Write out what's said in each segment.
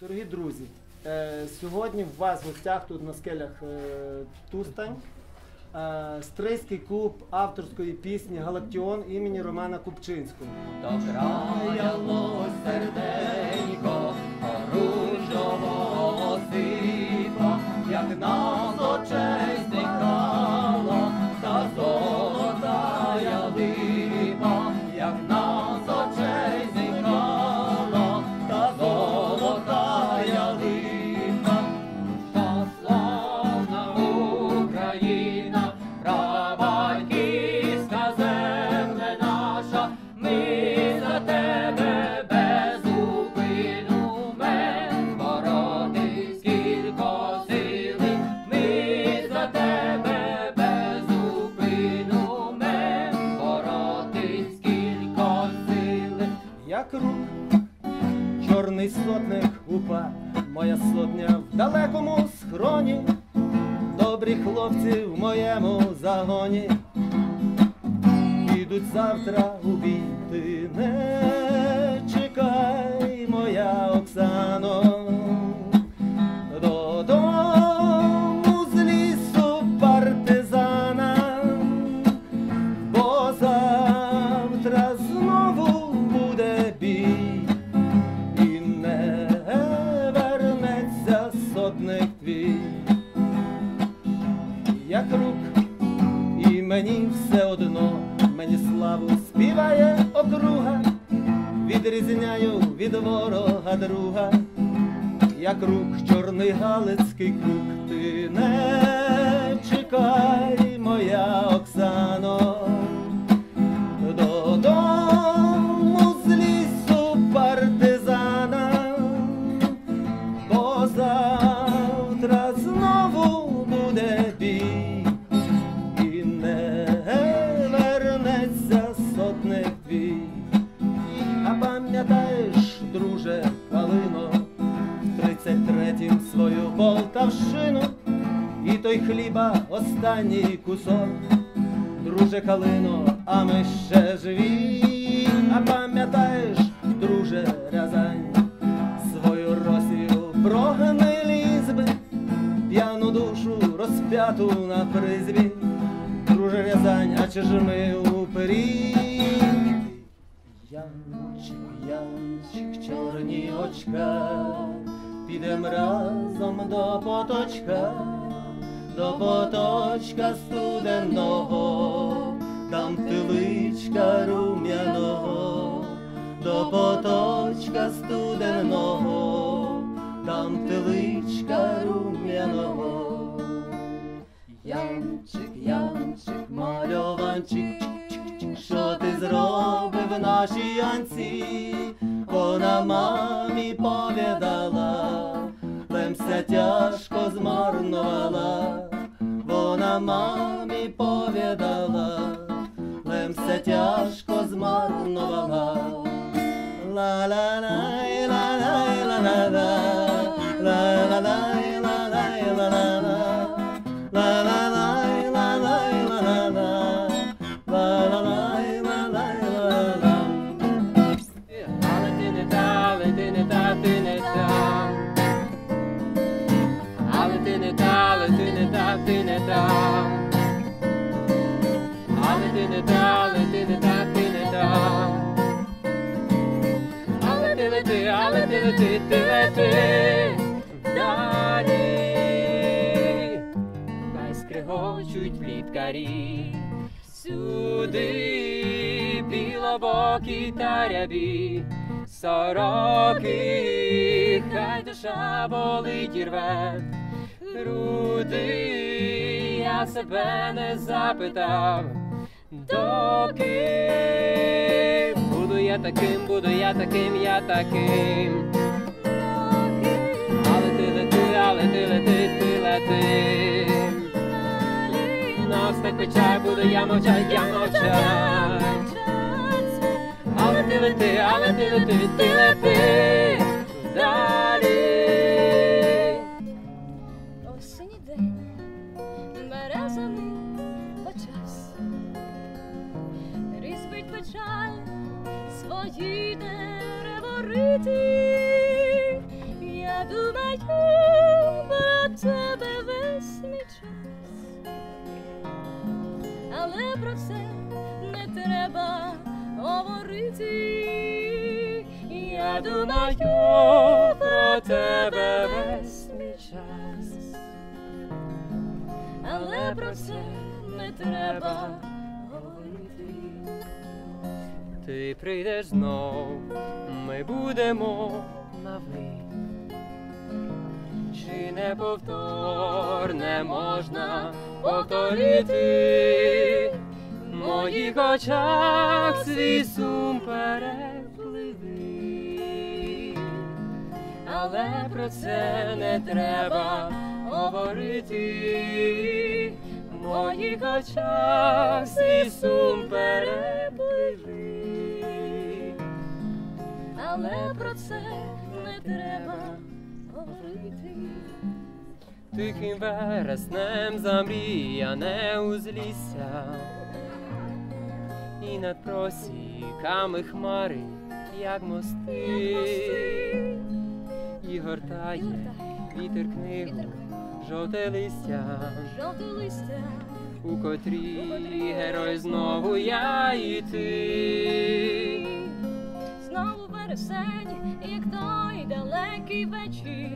Дорогі друзі, е, сьогодні в вас в гостях тут на скелях е, Тустань. е, Стрийський клуб авторської пісні Галактіон імені Романа Купчинського. Докраяло серденько оружого сипа, як на очей чорний сотник упа, моя сотня в далекому схроні, добрі хлопці в моєму загоні. Підуть завтра у бій, від ворога друга. Як рук чорний галицький круг, ти не чекай, моя Оксано, хліба останній кусок, друже Калино, а ми ще живі. А пам'ятаєш, друже Рязань, свою Росію прогнилі би, п'яну душу розп'яту на призві, друже Рязань, а чи ж ми упері? Янчик, Янчик, чорні очка, підем разом до поточка, до поточка студенного, там тиличка рум'яного, до поточка студенного, там тиличка рум'яного. Янчик, Янчик, мальованчик, що ти зробив нашій Янці? Вона мамі повідала, лемся тяжко змарнувала, вона мамі повідала, лемся тяжко змарнувала. ла ти не та, ти не та, ти не та. Але ти не та, але ти не та, ти не та. Але ти лети, але ти лети, ти лети далі. Хай скрегочуть пліткарі. Сюди білобокі та рябі, сороки, хай душа болить і рве, груди, я себе не запитав, доки буду я таким, буду я таким, я таким. Але ти лети, але ти лети, ти лети. Нас так печаль, буду я мовчать, я мовчать. Але ти лети, але ти лети, ти лети далі. Осінній день березаний почас, різбить печаль свої дереворити, думаю про тебе весь мій час, але про це не треба говорити. Я думаю про тебе весь про це не треба говорити. Ти прийдеш знов, ми будемо на ви. Чи неповторне можна повторити в моїх очах свій сум перепливи, але про це не треба говорити. Моїх очах свій сум перепливи. Але про це не треба говорити. Тихим вереснем замріяне узлісся, і над просіками хмари, як мости, і гортає вітер книгу, жовте листя, Жовте листя, у котрій герой знову я і ти. знову вересень, як той далекий вечір,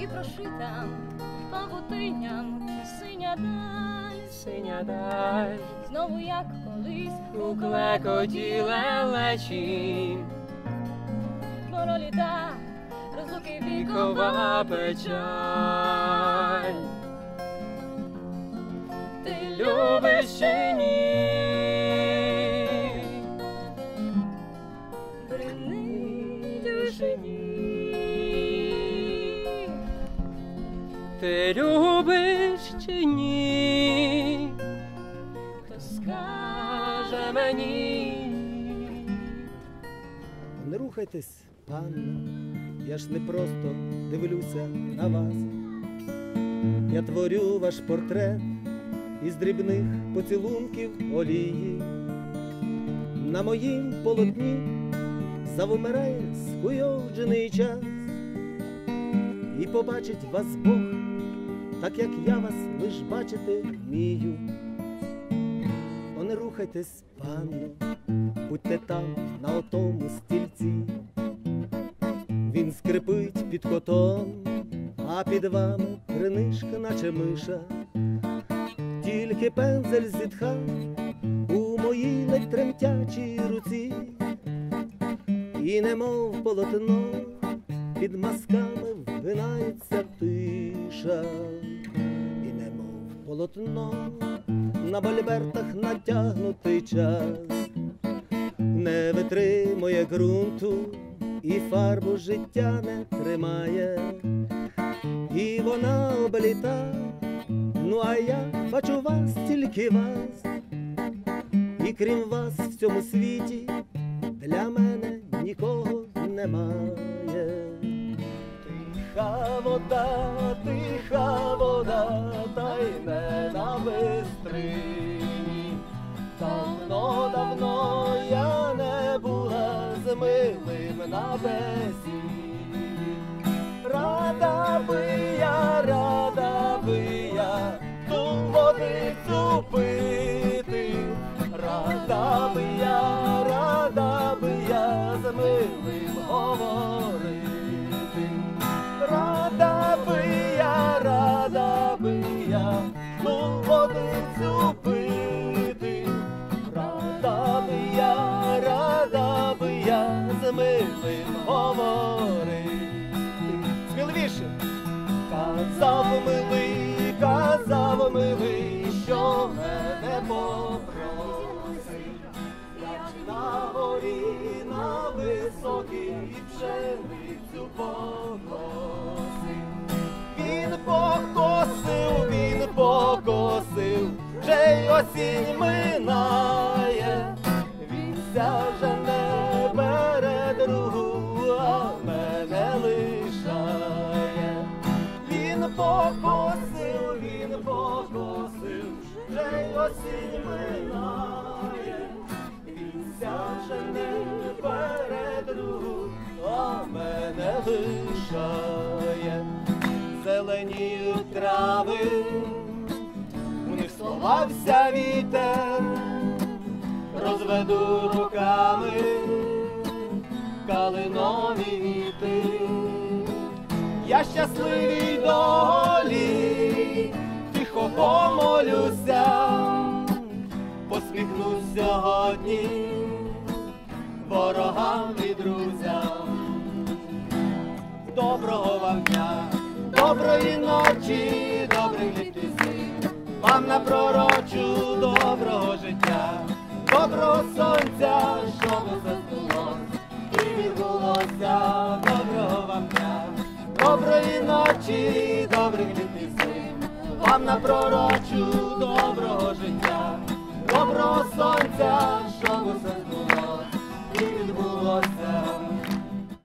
і прошита павутинням синя даль, Синя даль знову як колись у клекоті лелечі. Моро літа, розлуки вікова печаль. Ти любиш чи ні? Ні. Ти любиш чи ні? Хто скаже мені? Не рухайтесь, панно, я ж не просто дивлюся на вас. Я творю ваш портрет із дрібних поцілунків олії. На моїм полотні завмирає скуйовджений час, і побачить вас Бог, так як я вас лиш бачити вмію. О, не рухайтесь, панно, будьте там на отому стільці. Він скрипить під котом, а під вами кринишка, наче миша. Тільки пензель зітха у моїй ледь тремтячій руці, і немов полотно під масками вгинається тиша, і немов полотно на бальбертах натягнутий час. Не витримує ґрунту і фарбу життя не тримає, і вона обліта, ну а я бачу вас, тільки вас, і крім вас в цьому світі для мене нікого немає. Тиха вода, тиха вода, та й не бесіді. Рада я, рада би я ту водицю пити. Рада би я, рада би я Казав милий, казав милий, що мене попросить. Як на горі, на високій пшеницю покосив. Він покосив, він покосив, вже й осінь минає. Лишає, зеленіють трави, у них сховався вітер, розведу руками калинові віти. Я щасливій долі, тихо помолюся, посміхнусь сьогодні ворогам і друзям. Доброго вам дня, доброї ночі, добрих літ. Вам на пророчу доброго життя, доброго сонця, щоб збулось і відбулося. Доброго вам дня, доброї ночі, добрих літ. Вам на пророчу доброго життя, доброго сонця, щоб збулось.